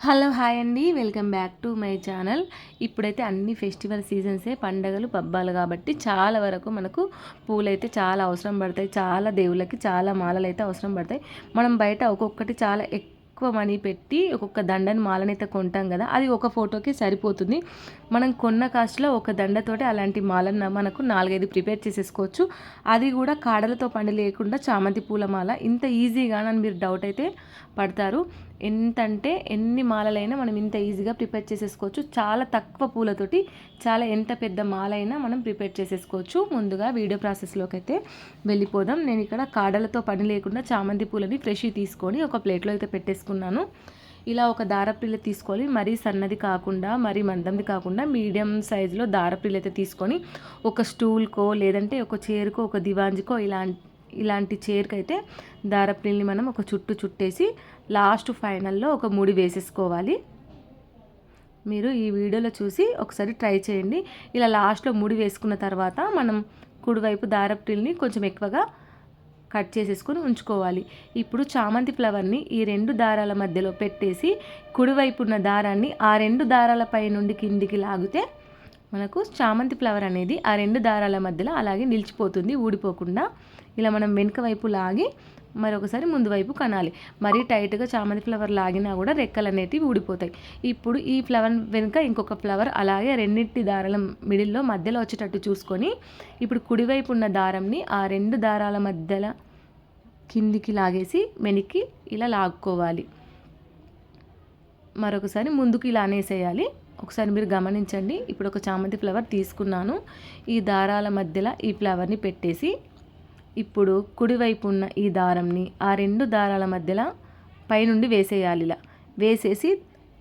Hello hi అండి welcome back to my channel. ఇప్పుడైతే అన్ని ఫెస్టివల్ సీజన్సే పండగలు పబ్బాలు కాబట్టి చాలా వరకు మనకు పూలైతే చాలా అవసరం పడతాయి. చాలా దేవుళ్ళకి చాలా మాలలు అయితే అవసరం పడతాయి. మనం బయట ఒక్కొక్కటి చాలా ఎక్కువ ఎక్కువ మనీ పెట్టి ఒక్కొక్క దండని మాలనైతే కొంటాం కదా అది ఒక ఫోటోకి సరిపోతుంది. మనం కొన్న కాస్ట్లో ఒక దండతోటి అలాంటి మాలను మనకు నాలుగైదు ప్రిపేర్ చేసేసుకోవచ్చు. అది కూడా కాడలతో పండి లేకుండా చామంతి పూల మాల. ఇంత ఈజీగా అని మీరు డౌట్ అయితే పడతారు. ఎంతంటే ఎన్ని మాలలైనా మనం ఇంత ఈజీగా ప్రిపేర్ చేసేసుకోవచ్చు. చాలా తక్కువ పూలతోటి చాలా ఎంత పెద్ద మాలైనా మనం ప్రిపేర్ చేసేసుకోవచ్చు. ముందుగా వీడియో ప్రాసెస్లోకి అయితే వెళ్ళిపోదాం. నేను ఇక్కడ కాడలతో పని లేకుండా చామంతి పూలని ఫ్రెష్ తీసుకొని ఒక ప్లేట్లో అయితే పెట్టేసుకున్నాను. ఇలా ఒక దారపిల్ల తీసుకొని మరీ సన్నది కాకుండా మరీ మందంది కాకుండా మీడియం సైజులో దారపిల్ల అయితే తీసుకొని ఒక స్టూల్కో లేదంటే ఒక చైర్కో ఒక దివాంజికో ఇలాంటి ఇలాంటి చైర్కి అయితే మనం ఒక చుట్టు చుట్టేసి లాస్ట్ ఫైనల్లో ఒక ముడి వేసేసుకోవాలి. మీరు ఈ వీడియోలో చూసి ఒకసారి ట్రై చేయండి. ఇలా లాస్ట్లో ముడి వేసుకున్న తర్వాత మనం కుడివైపు దారపిల్ని కొంచెం ఎక్కువగా కట్ చేసేసుకొని ఉంచుకోవాలి. ఇప్పుడు చామంతి ఫ్లవర్ని ఈ రెండు దారాల మధ్యలో పెట్టేసి కుడివైపు ఉన్న దారాన్ని ఆ రెండు దారాల పై నుండి కిందికి లాగితే మనకు చామంతి ఫ్లవర్ అనేది ఆ రెండు దారాల మధ్యలో అలాగే నిలిచిపోతుంది ఊడిపోకుండా. ఇలా మనం వెనుక వైపు లాగి మరొకసారి ముందు వైపు కనాలి. మరీ టైట్గా చామంతి ఫ్లవర్ లాగినా కూడా రెక్కలు అనేటివి ఊడిపోతాయి. ఇప్పుడు ఈ ఫ్లవర్ వెనుక ఇంకొక ఫ్లవర్ అలాగే రెండింటి దారాల మిడిల్లో మధ్యలో వచ్చేటట్టు చూసుకొని ఇప్పుడు కుడివైపు ఉన్న దారంని ఆ రెండు దారాల మధ్యలో కిందికి లాగేసి వెనక్కి ఇలా లాక్కోవాలి. మరొకసారి ముందుకు ఇలా అనేసేయాలి. ఒకసారి మీరు గమనించండి. ఇప్పుడు ఒక చామంతి ఫ్లవర్ తీసుకున్నాను. ఈ దారాల మధ్యలో ఈ ఫ్లవర్ని పెట్టేసి ఇప్పుడు కుడివైపు ఉన్న ఈ దారంని ఆ రెండు దారాల మధ్యలో పైనుండి వేసేయాలి ఇలా వేసేసి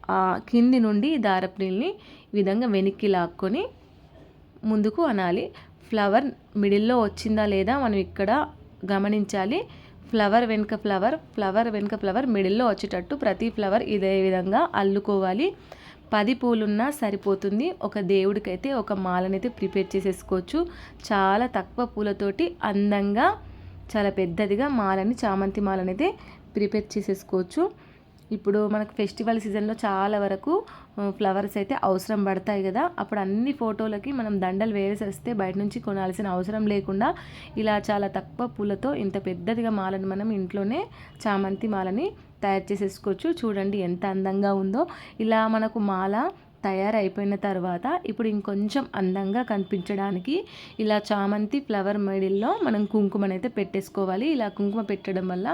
ఆ కింది నుండి ఈ దారప్రిల్ని ఈ విధంగా వెనక్కి లాక్కొని ముందుకు అనాలి. ఫ్లవర్ మిడిల్లో వచ్చిందా లేదా మనం ఇక్కడ గమనించాలి. ఫ్లవర్ వెనుక ఫ్లవర్ ఫ్లవర్ వెనుక ఫ్లవర్ మిడిల్లో వచ్చేటట్టు ప్రతి ఫ్లవర్ ఇదే విధంగా అల్లుకోవాలి. పది పూలున్నా సరిపోతుంది. ఒక దేవుడికైతే ఒక మాలనైతే ప్రిపేర్ చేసేసుకోవచ్చు. చాలా తక్కువ పూలతోటి అందంగా చాలా పెద్దదిగా మాలని చామంతి మాలనైతే ప్రిపేర్ చేసేసుకోవచ్చు. ఇప్పుడు మనకు ఫెస్టివల్ సీజన్లో చాలా వరకు ఫ్లవర్స్ అయితే అవసరం పడతాయి కదా. అప్పుడు అన్ని ఫోటోలకి మనం దండలు వేసేస్తే బయట నుంచి కొనాల్సిన అవసరం లేకుండా ఇలా చాలా తక్కువ పూలతో ఇంత పెద్దదిగా మాలని మనం ఇంట్లోనే చామంతి మాలని తయారు చేసేసుకోవచ్చు. చూడండి ఎంత అందంగా ఉందో. ఇలా మనకు మాల తయారైపోయిన తర్వాత ఇప్పుడు ఇంకొంచెం అందంగా కనిపించడానికి ఇలా చామంతి ఫ్లవర్ మిడిల్లో మనం కుంకుమనైతే పెట్టేసుకోవాలి. ఇలా కుంకుమ పెట్టడం వల్ల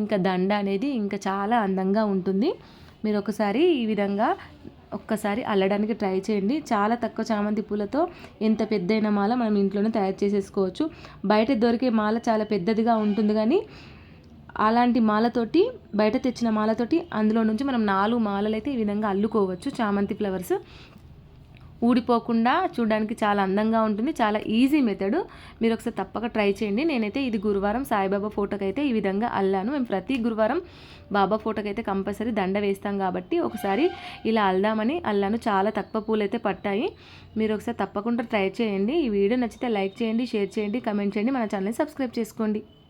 ఇంకా దండ అనేది ఇంకా చాలా అందంగా ఉంటుంది. మీరు ఒకసారి ఈ విధంగా ఒక్కసారి అల్లడానికి ట్రై చేయండి. చాలా తక్కువ చామంతి పూలతో ఎంత పెద్దైన మాల మనం ఇంట్లోనే తయారు చేసేసుకోవచ్చు. బయట దొరికే మాల చాలా పెద్దదిగా ఉంటుంది కానీ అలాంటి మాలతోటి బయట తెచ్చిన మాలతోటి అందులో నుంచి మనం నాలుగు మాలలు అయితే ఈ విధంగా అల్లుకోవచ్చు. చామంతి ఫ్లవర్స్. ఊడిపోకుండా చూడడానికి చాలా అందంగా ఉంటుంది. చాలా ఈజీ మెథడ్. మీరు ఒకసారి తప్పక ట్రై చేయండి. నేనైతే ఇది గురువారం సాయిబాబా ఫోటోకి అయితే ఈ విధంగా అల్లాను. మేము ప్రతి గురువారం బాబా ఫోటోకి అయితే కంపల్సరీ దండ వేస్తాం కాబట్టి ఒకసారి ఇలా అల్దామని అల్లాను. చాలా తక్కువ పూలు అయితే పట్టాయి. మీరు ఒకసారి తప్పకుండా ట్రై చేయండి. ఈ వీడియో నచ్చితే లైక్ చేయండి షేర్ చేయండి కమెంట్ చేయండి. మన ఛానల్ని సబ్స్క్రైబ్ చేసుకోండి.